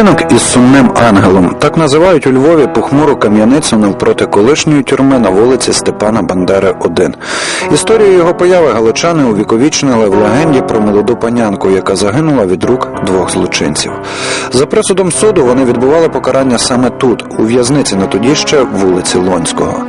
Будинок із сумним ангелом так називають у Львові похмуру кам'яницю навпроти колишньої тюрми на вулиці Степана Бандери, 1. Історію його появи галичани увіковічнили в легенді про молоду панянку, яка загинула від рук двох злочинців. За присудом суду вони відбували покарання саме тут, у в'язниці на тоді ще вулиці Лонського.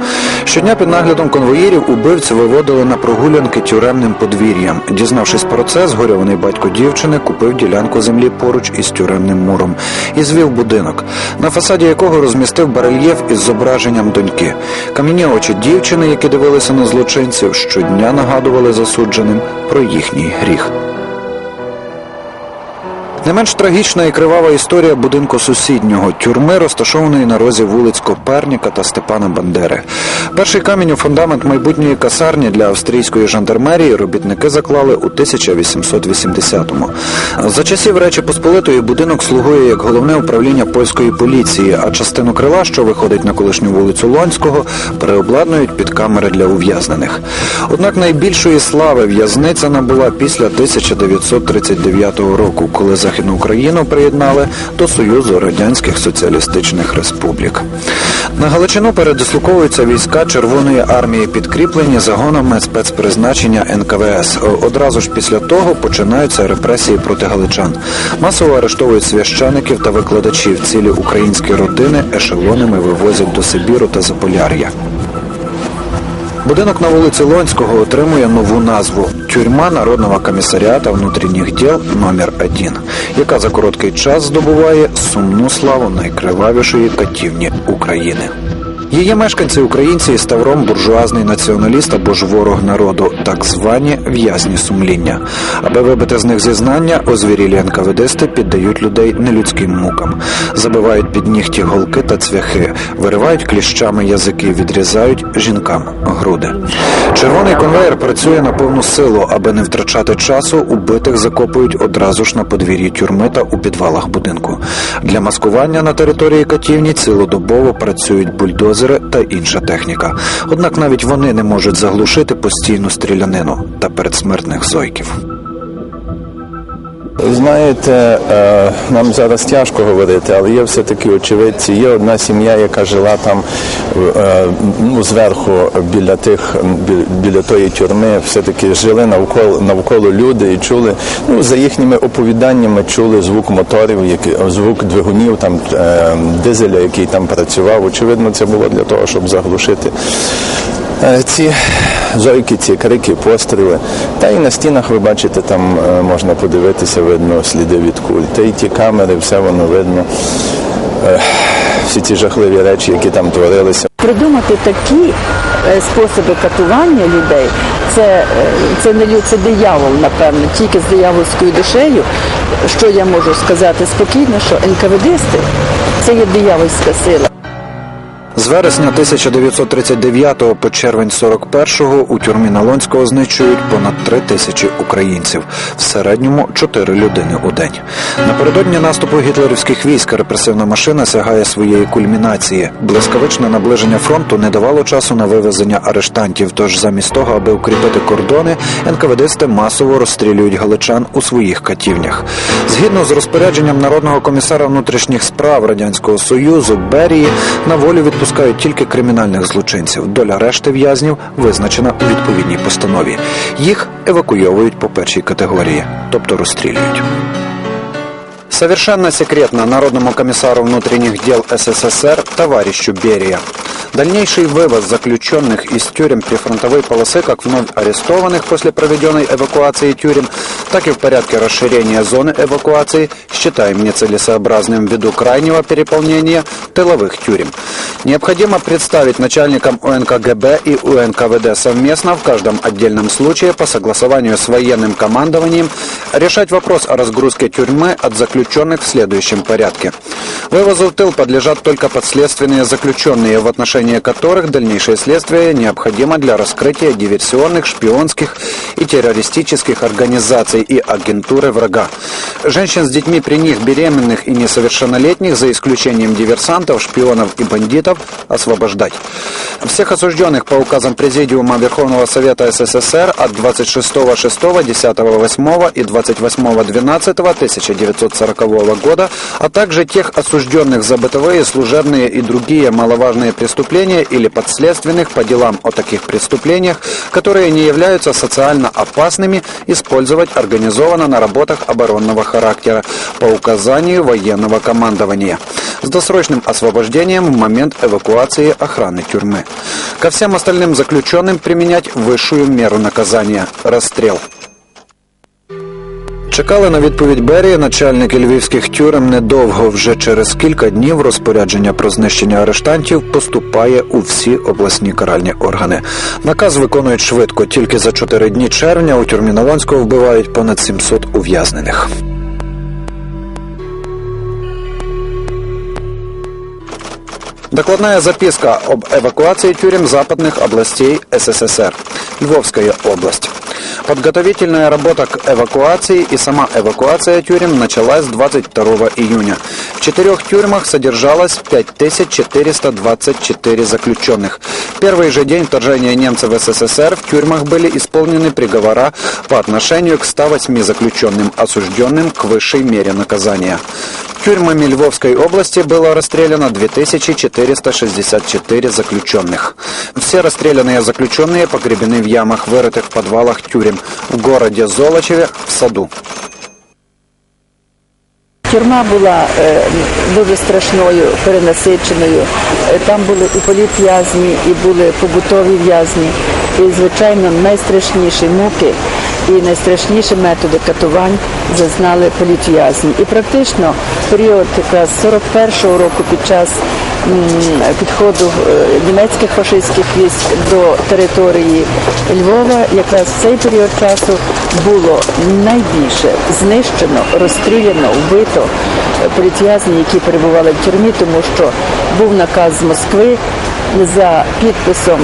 Щодня під наглядом конвоїрів убивці виводили на прогулянки тюремним подвір'ям. Дізнавшись про це, згорьований батько дівчини купив ділянку землі поруч із тюремним муром і звів будинок, на фасаді якого розмістив барельєф із зображенням доньки. Кам'яні очі дівчини, які дивилися на злочинців, щодня нагадували засудженим про їхній гріх. Не менш трагічна і кривава історія будинку сусіднього тюрми, розташованої на розі вулиць Коперніка та Степана Бандери. Перший камінь у фундамент майбутньої касарні для австрійської жандармерії робітники заклали у 1880-му. За часів Речі Посполитої будинок слугує як головне управління польської поліції, а частину крила, що виходить на колишню вулицю Лонського, переобладнують під камери для ув'язнених. Однак найбільшої слави в'язниця набула після 1939 року, коли Західну Україну приєднали до Союзу Радянських Соціалістичних Республік. На Галичину передислоковуються війська Червоної армії, підкріплені загонами спецпризначення НКВС. Одразу ж після того починаються репресії проти галичан. Масово арештовують священиків та викладачів. Цілі українські родини ешелонами вивозять до Сибіру та Заполяр'я. Будинок на вулиці Лонського отримує нову назву Тюрма Народного комісаріата внутрішніх діл номер 1 яка за короткий час здобуває сумну славу найкривавішої катівні України. Її мешканці українці із тавром буржуазний націоналіст або ж ворог народу, так звані в'язні сумління. Аби вибити з них зізнання, озвірілі НКВДсти піддають людей нелюдським мукам, забивають під нігті голки та цвяхи, виривають кліщами язики, відрізають жінкам груди. Червоний конвейер працює на повну силу, аби не втрачати часу. Убитих закопують одразу ж на подвір'ї тюрми та у підвалах будинку. Для маскування на території катівні цілодобово працюють бульдозери та інша техніка. Однак навіть вони не можуть заглушити постійну стрілянину та передсмертних зойків. Знаєте, е, нам зараз тяжко говорити, але є все-таки очевидці. Є одна сім'я, яка жила там е, ну, зверху біля тих біля тої тюрми. Все-таки жили навколо навколо люди і чули. Ну за їхніми оповіданнями чули звук моторів, які звук двигунів, там е, дизеля, який там працював. Очевидно, це було для того, щоб заглушити. Е, Ці зойки, ці крики, постріли. Та і на стінах ви бачите, там е, можна подивитися, видно сліди від куль. Та й ті камери, все воно видно. Е, Всі ці жахливі речі, які там творилися. Придумати такі способи катування людей, це, це не це диявол, напевно, тільки з диявольською душею. Що я можу сказати спокійно, що НКВДсти це є диявольська сила. З вересня 1939 по червень 41-го у тюрмі Налонського знищують понад три тисячі українців, в середньому чотири людини у день. Напередодні наступу гітлерівських військ репресивна машина сягає своєї кульмінації. Блискавичне наближення фронту не давало часу на вивезення арештантів. Тож замість того, аби укріпити кордони, НКВДсти масово розстрілюють галичан у своїх катівнях. Згідно з розпорядженням народного комісара внутрішніх справ радянського союзу Берії на волю відпускають тільки кримінальних злочинців. Доля решти в'язнів визначена у відповідній постанові. Їх евакуйовують по першій категорії, тобто розстрілюють. Совершенно секретно Народному комиссару внутренних дел СССР товарищу Берия. Дальнейший вывоз заключенных из тюрем прифронтовой полосы как вновь арестованных после проведенной эвакуации тюрем, так и в порядке расширения зоны эвакуации считаем нецелесообразным ввиду крайнего переполнения тыловых тюрем. Необходимо представить начальникам УНКГБ и УНКВД совместно в каждом отдельном случае по согласованию с военным командованием решать вопрос о разгрузке тюрьмы от заключенных в следующем порядке. Вывозу в тыл подлежат только подследственные заключенные, в отношении которых дальнейшее следствие необходимо для раскрытия диверсионных, шпионских и террористических организаций и агентуры врага. Женщин с детьми при них беременных и несовершеннолетних, за исключением диверсантов, шпионов и бандитов, освобождать. Всех осужденных по указам Президиума Верховного Совета СССР от 26.06, 10.08 и 28.12.1940 1940 года, а также тех осужденных за бытовые, служебные и другие маловажные преступления или подследственных по делам о таких преступлениях, которые не являются социально опасными, использовать организованно на работах оборонного характера по указанию военного командования с досрочным освобождением в момент эвакуации охраны тюрьмы. Ко всем остальным заключенным применять высшую меру наказания – расстрел. Чекали на відповідь Берія начальники львівських тюрем недовго. Вже через кілька днів розпорядження про знищення арештантів поступає у всі обласні каральні органи. Наказ виконують швидко. Тільки за чотири дні червня у тюрмі Налонського вбивають понад 700 ув'язнених. Докладная записка об эвакуации тюрем западных областей СССР. Львовская область. Подготовительная работа к эвакуации и сама эвакуация тюрем началась 22 июня. В четырех тюрьмах содержалось 5424 заключенных. Первый же день вторжения немцев в СССР в тюрьмах были исполнены приговора по отношению к 108 заключенным, осужденным к высшей мере наказания. Тюрьмами Львовской области было расстреляно 2464 заключенных. Все расстрелянные заключенные погребены в ямах, вырытых в подвалах тюрем в городе Золочеве в саду. Тюрма була е, дуже страшною, перенасиченою. Е, Там були і політв'язні, і були побутові в'язні. І, звичайно, найстрашніші муки і найстрашніші методи катувань зазнали політв'язні. І практично період якраз 41-го року під час підходу е, німецьких фашистських військ до території Львова, якраз в цей період часу було найбільше знищено, розстріляно, вбито політв'язнів, які перебували в тюрмі, тому що був наказ з Москви за підписом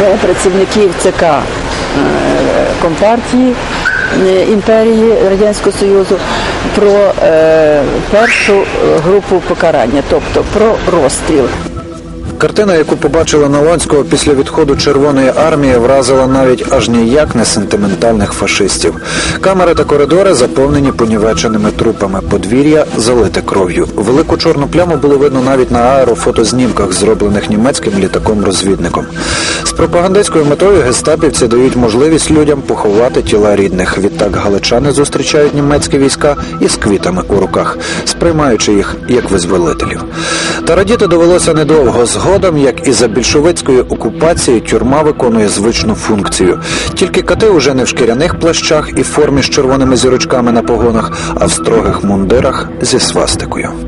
е, працівників ЦК е, Компартії імперії Радянського Союзу про е, першу е, групу покарання, тобто про розстріл. Картина, яку побачили Налонського після відходу Червоної армії, вразила навіть аж ніяк не сентиментальних фашистів. Камери та коридори заповнені понівеченими трупами. Подвір'я залите кров'ю. Велику чорну пляму було видно навіть на аерофотознімках, зроблених німецьким літаком-розвідником. З пропагандистською метою гестапівці дають можливість людям поховати тіла рідних. Відтак галичани зустрічають німецькі війська із квітами у руках, сприймаючи їх як визволителів. Та радіти довелося недовго. Згодом, як і за більшовицької окупації, тюрма виконує звичну функцію. Тільки кати уже не в шкіряних плащах і формі з червоними зірочками на погонах, а в строгих мундирах зі свастикою.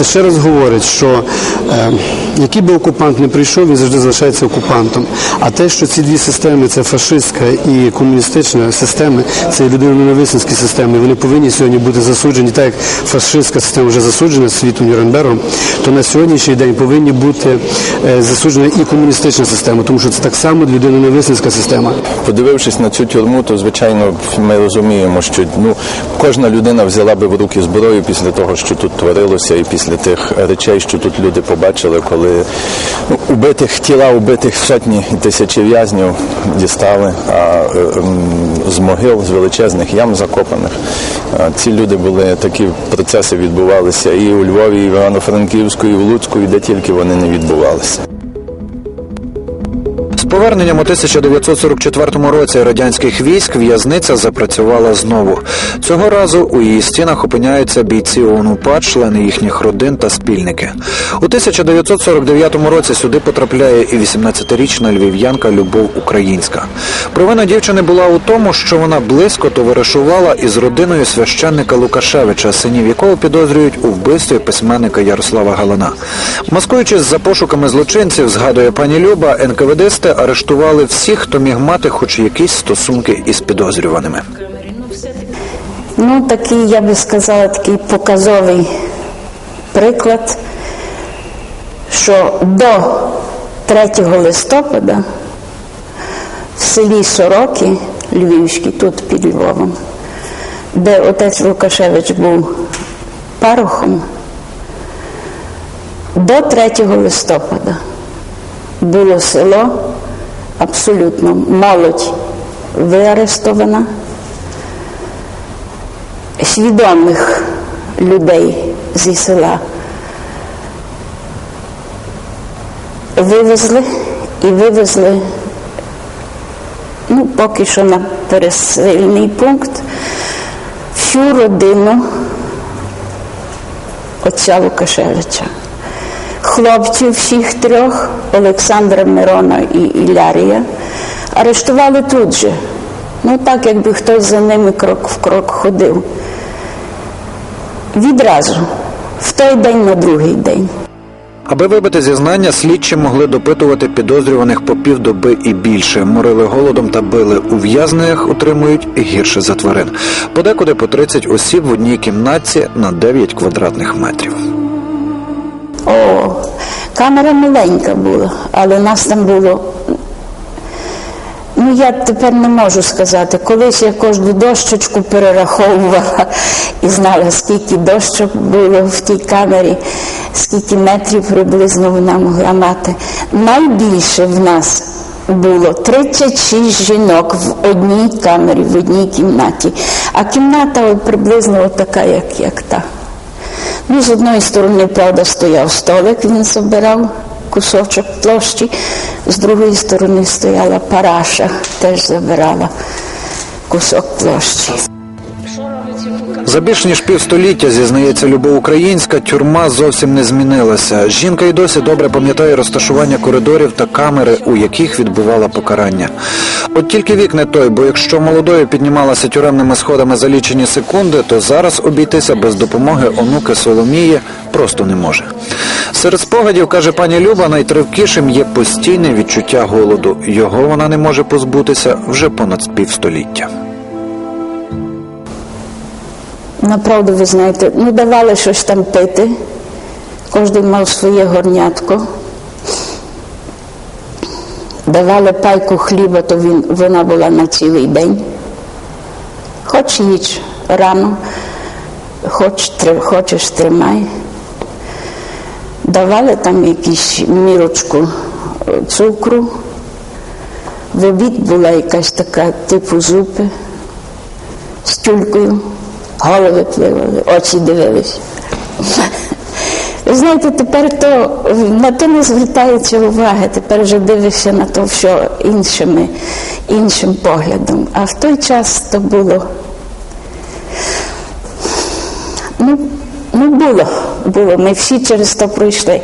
Це ще раз говорить, що е, який би окупант не прийшов, він завжди залишається окупантом. А те, що ці дві системи це фашистська і комуністична системи, це людиноненависницькі системи. Вони повинні сьогодні бути засуджені, так як фашистська система вже засуджена світом Нюрнбергом, то на сьогоднішній день повинні бути е, засуджена і комуністична система, тому що це так само людиноненависницька система. Подивившись на цю тюрму, то звичайно ми розуміємо, що ну кожна людина взяла би в руки зброю після того, що тут творилося, і після тих речей, що тут люди побачили, коли убитих тіла, убитих сотні тисячі в'язнів дістали а, е, з могил, з величезних ям закопаних. Ці люди були такі процеси відбувалися і у Львові, і в Івано-Франківську, і в Луцьку, і де тільки вони не відбувалися. Поверненням у 1944 році радянських військ в'язниця запрацювала знову. Цього разу у її стінах опиняються бійці ОНУПА, члени їхніх родин та спільники. У 1949 році сюди потрапляє і 18-річна львів'янка Любов Українська. Провина дівчини була у тому, що вона близько товаришувала із родиною священника Лукашевича, синів якого підозрюють у вбивстві письменника Ярослава Галана. Маскуючись за пошуками злочинців, згадує пані Люба, НКВДсти арештували всіх, хто міг мати хоч якісь стосунки із підозрюваними. Ну, такий, я би сказала, такий показовий приклад, що до 3 листопада в селі Сороки Львівській, тут під Львовом, де отець Лукашевич був парохом, до 3 листопада було село абсолютно молодь виарестована, свідомих людей зі села. Вивезли і вивезли, ну, поки що на пересильний пункт, всю родину отця Лукашевича. Хлопців всіх трьох, Олександра Мирона і Ілярія, арештували тут же. Ну так, якби хтось за ними крок в крок ходив. Відразу, в той день на другий день. Аби вибити зізнання, слідчі могли допитувати підозрюваних по півдоби і більше. Морили голодом та били. у Ув'язнених утримують гірше за тварин. Подекуди по 30 осіб в одній кімнатці на 9 квадратних метрів. О, камера маленька була, але нас там було. Ну, я тепер не можу сказати. Колись я кожну дощечку перераховувала і знала, скільки дощок було в тій камері, скільки метрів приблизно вона могла мати. Найбільше в нас було 36 жінок в одній камері, в одній кімнаті. А кімната приблизно така, як, як та. З одної сторони, правда, стояв столик, він забирав кусочок площі, з другої сторони стояла параша, теж забирала кусок площі. За більш ніж півстоліття, зізнається Любов Українська, тюрма зовсім не змінилася. Жінка й досі добре пам'ятає розташування коридорів та камери, у яких відбувала покарання. От тільки вік не той, бо якщо молодою піднімалася тюремними сходами за лічені секунди, то зараз обійтися без допомоги онуки Соломії просто не може. Серед спогадів, каже пані Люба, найтривкішим є постійне відчуття голоду. Його вона не може позбутися вже понад півстоліття. Направду, ви знаєте, ну давали щось там пити, кожен мав своє горнятко. Давали пайку хліба, то він, вона була на цілий день. Хоч їж рано, хоч, хочеш тримай. Давали там якусь мірочку е, цукру. В обід була якась така типу зупи з тюлькою. Голови пливали, очі дивились. Ви знаєте, тепер то на то не звертається уваги, тепер вже дивишся на то що іншими, іншим поглядом. А в той час то було. Ну, ну було, було. Ми всі через то пройшли.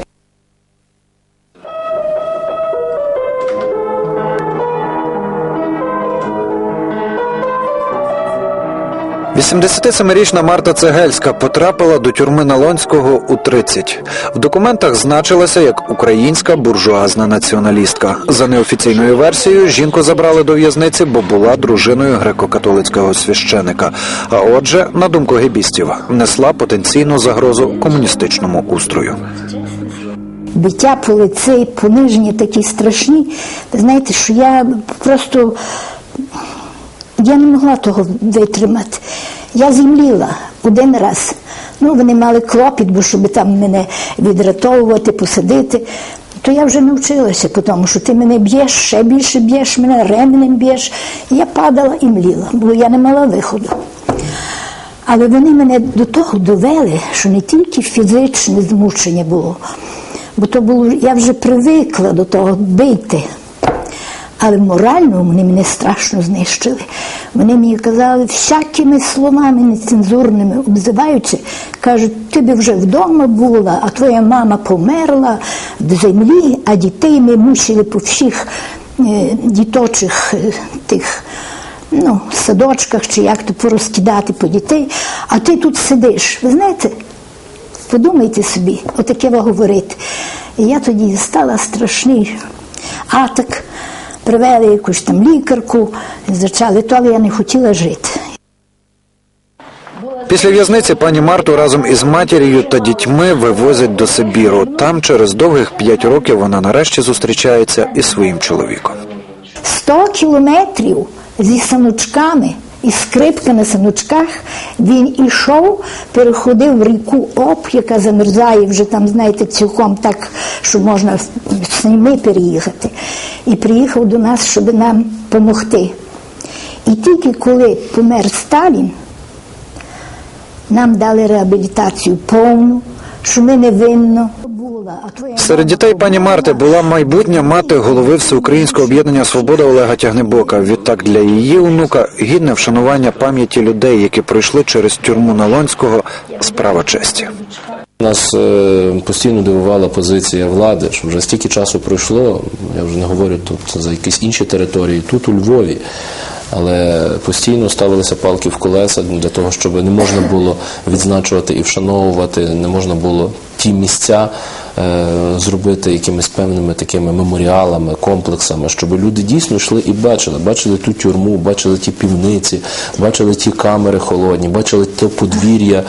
87-річна Марта Цегельська потрапила до тюрми Налонського у 30. В документах значилася як українська буржуазна націоналістка. За неофіційною версією, жінку забрали до в'язниці, бо була дружиною греко-католицького священика. А отже, на думку гебістів, несла потенційну загрозу комуністичному устрою. биття по лиці, пониження такі страшні. Ви знаєте, що я просто я не могла того витримати. Я зімліла один раз. Ну, вони мали клопіт, бо щоб там мене відратовувати, посадити. То я вже навчилася, тому що ти мене б'єш, ще більше б'єш, мене ременем б'єш. Я падала і мліла, бо я не мала виходу. Але вони мене до того довели, що не тільки фізичне змучення було, бо то було, я вже привикла до того бити. Але морально вони мене страшно знищили. Вони мені казали всякими словами нецензурними, обзиваючи, кажуть, ти би вже вдома була, а твоя мама померла в землі, а дітей ми мусили по всіх е, діточих е, тих ну, садочках чи як то порозкидати по дітей, а ти тут сидиш. Ви знаєте, подумайте собі, отаке ви говорити. І я тоді стала страшний атак, привели якусь там лікарку, зачали, то але я не хотіла жити. Після в'язниці пані Марту разом із матір'ю та дітьми вивозять до Сибіру. Там через довгих п'ять років вона нарешті зустрічається із своїм чоловіком. Сто кілометрів зі саночками і скрипка на саночках він ішов, переходив ріку Оп, яка замерзає вже там, знаєте, цілком так, що можна з ними переїхати. І приїхав до нас, щоб нам допомогти. І тільки коли помер Сталін, Нам дали реабілітацію повну, що ми не Серед дітей пані Марти була майбутня мати голови Всеукраїнського об'єднання Свобода Олега Тягнебока. Відтак для її онука гідне вшанування пам'яті людей, які пройшли через тюрму Налонського, справа честі. Нас е, постійно дивувала позиція влади, що вже стільки часу пройшло, я вже не говорю тут за якісь інші території, тут у Львові. Але постійно ставилися палки в колеса для того, щоб не можна було відзначувати і вшановувати, не можна було ті місця зробити якимись певними такими меморіалами, комплексами, щоб люди дійсно йшли і бачили, бачили ту тюрму, бачили ті півниці, бачили ті камери холодні, бачили те подвір'я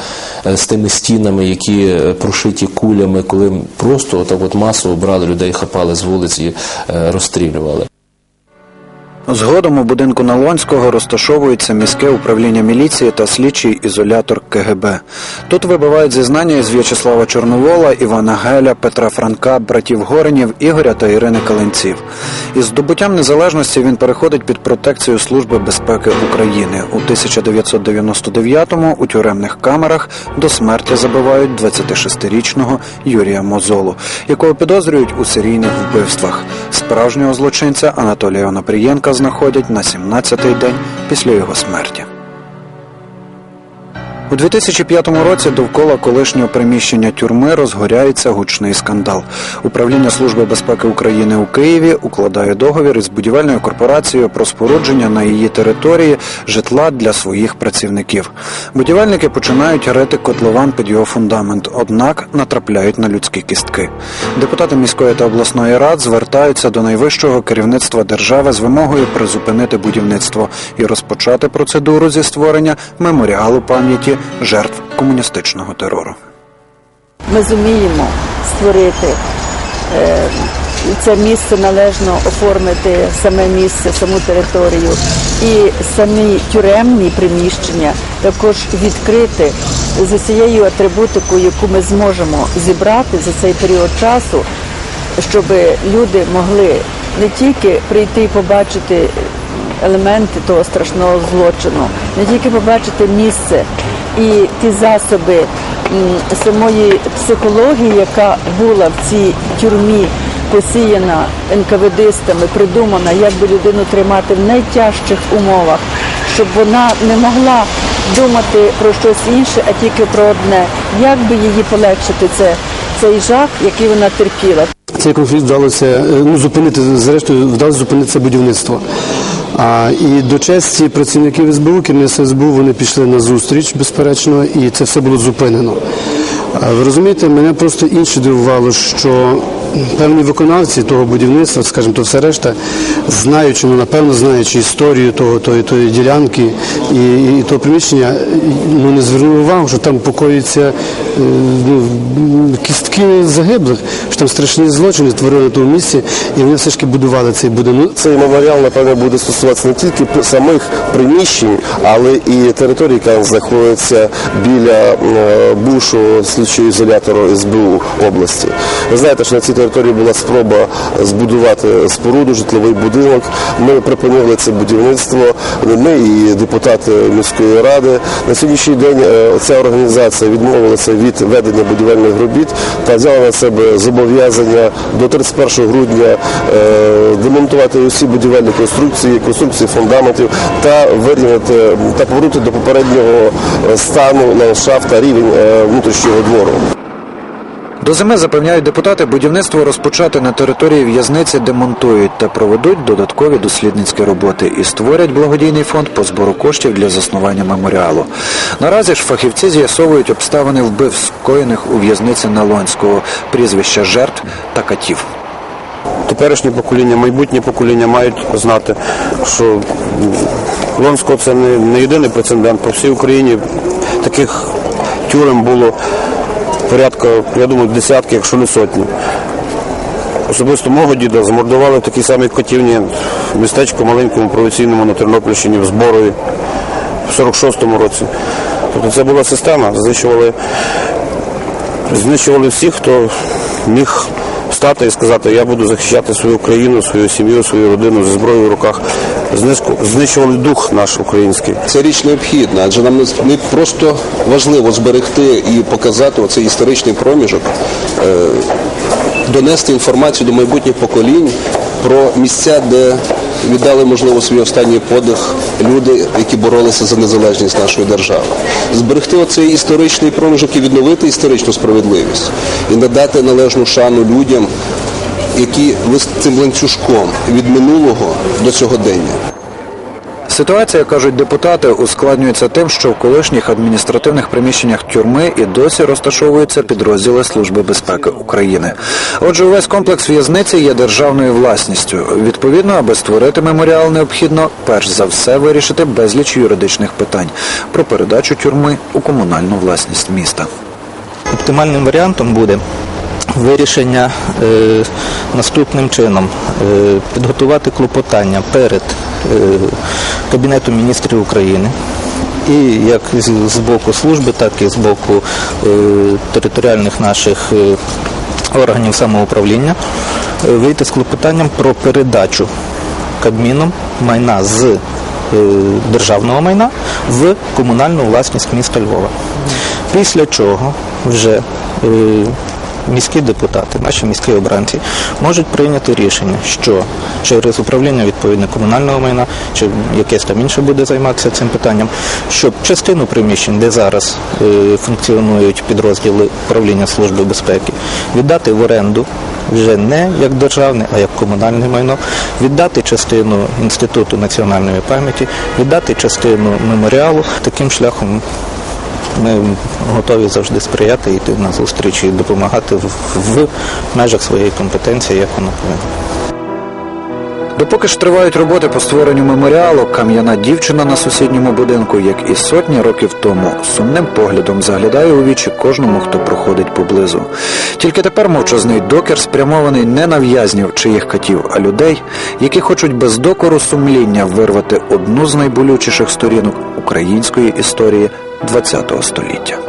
е, з тими стінами, які е, прошиті кулями, коли просто отак от масово брали людей, хапали з вулиці, е, розстрілювали. Згодом у будинку Налонського розташовується міське управління міліції та слідчий ізолятор КГБ. Тут вибивають зізнання із В'ячеслава Чорновола, Івана Геля, Петра Франка, братів Горенів, Ігоря та Ірини Каленців. Із здобуттям незалежності він переходить під протекцію Служби безпеки України. У 1999-му у тюремних камерах до смерті забивають 26-річного Юрія Мозолу, якого підозрюють у серійних вбивствах. Справжнього злочинця Анатолія Онопрієнка знаходять на 17-й день після його смерті. У 2005 році довкола колишнього приміщення тюрми розгоряється гучний скандал. Управління Служби безпеки України у Києві укладає договір із будівельною корпорацією про спорудження на її території житла для своїх працівників. Будівельники починають рити котлован під його фундамент, однак натрапляють на людські кістки. Депутати міської та обласної рад звертаються до найвищого керівництва держави з вимогою призупинити будівництво і розпочати процедуру зі створення меморіалу пам'яті жертв комуністичного терору. Ми зуміємо створити е, це місце належно оформити саме місце, саму територію і самі тюремні приміщення також відкрити з усією атрибутикою, яку ми зможемо зібрати за цей період часу, щоб люди могли не тільки прийти і побачити елементи того страшного злочину, не тільки побачити місце і ті засоби самої психології, яка була в цій тюрмі, посіяна НКВДистами, придумана, як би людину тримати в найтяжчих умовах, щоб вона не могла думати про щось інше, а тільки про одне, як би її полегшити це, цей жах, який вона терпіла. Цей конфлікт вдалося е, ну, зупинити, зрештою, вдалося зупинити це будівництво. А, і до честі працівників СБУ, керівництва СБУ, вони пішли на зустріч, безперечно, і це все було зупинено. Ви розумієте, мене просто інше дивувало, що певні виконавці того будівництва, скажімо, то все решта, знаючи, ну напевно знаючи історію того, тої, тої ділянки і, і того приміщення, ну не звернули увагу, що там покоїться е, ну, кістки загиблих, що там страшні злочини творили на тому місці, і вони все ж таки будували цей будинок. Цей меморіал, напевно, буде стосуватися не тільки самих приміщень, але і території, яка знаходиться біля е, бувшого слідчого ізолятору СБУ області. Ви знаєте, що на цій території була спроба збудувати споруду, житловий будинок. Ми припинили це будівництво. Ми і депутати міської ради. На сьогоднішній день е, ця організація відмовилася від ведення будівельних робіт та взяла на себе зобов'язання до 31 грудня е, демонтувати усі будівельні конструкції, конструкції фундаментів та вирівняти та повернути до попереднього е, стану ландшафт та рівень внутрішнього двору. До зими запевняють депутати, будівництво розпочати на території в'язниці демонтують та проведуть додаткові дослідницькі роботи і створять благодійний фонд по збору коштів для заснування меморіалу. Наразі ж фахівці з'ясовують обставини вбивств, скоєних у в'язниці Налонського, прізвища жертв та катів. теперішнє покоління, майбутнє покоління мають знати, що Лонського це не, єдиний прецедент. По всій Україні таких тюрем було порядка, я думаю, десятки, якщо не сотні. Особисто мого діда замордували в такій самій котівні містечку маленькому провінційному на Тернопільщині в Зборові в 46-му році. Тобто це була система, знищували, знищували всіх, хто міг стати і сказати, я буду захищати свою країну, свою сім'ю, свою родину зі зброєю в руках. Знищували дух наш український. Це річ необхідна, адже нам не- не просто важливо зберегти і показати оцей історичний проміжок, е, донести інформацію до майбутніх поколінь про місця, де віддали, можливо, свій останній подих люди, які боролися за незалежність нашої держави. Зберегти оцей історичний проміжок і відновити історичну справедливість і надати належну шану людям, які ви з цим ланцюжком від минулого до сьогодення. Ситуація, кажуть депутати, ускладнюється тим, що в колишніх адміністративних приміщеннях тюрми і досі розташовуються підрозділи Служби безпеки України. Отже, увесь комплекс в'язниці є державною власністю. Відповідно, аби створити меморіал, необхідно перш за все вирішити безліч юридичних питань про передачу тюрми у комунальну власність міста. Оптимальним варіантом буде вирішення е, наступним чином: Е, підготувати клопотання перед е, Кабінетом міністрів України. І як з, з боку служби, так і з боку е, територіальних наших е, органів самоуправління е, вийти з клопотанням про передачу Кабміном майна з е, державного майна в комунальну власність міста Львова. Після чого вже міські депутати, наші міські обранці можуть прийняти рішення, що через управління відповідне комунального майна, чи якесь там інше буде займатися цим питанням, щоб частину приміщень, де зараз е, функціонують підрозділи управління Служби безпеки, віддати в оренду вже не як державне, а як комунальне майно, віддати частину Інституту національної пам'яті, віддати частину меморіалу. Таким шляхом ми готові завжди сприяти, йти на зустріч і допомагати в, в межах своєї компетенції, як воно повинно. Допоки ж тривають роботи по створенню меморіалу, кам'яна дівчина на сусідньому будинку, як і сотні років тому, сумним поглядом заглядає у вічі кожному, хто проходить поблизу. Тільки тепер мовчазний докер спрямований не на в'язнів чи їх катів, а людей, які хочуть без докору сумління вирвати одну з найболючіших сторінок української історії ХХ століття.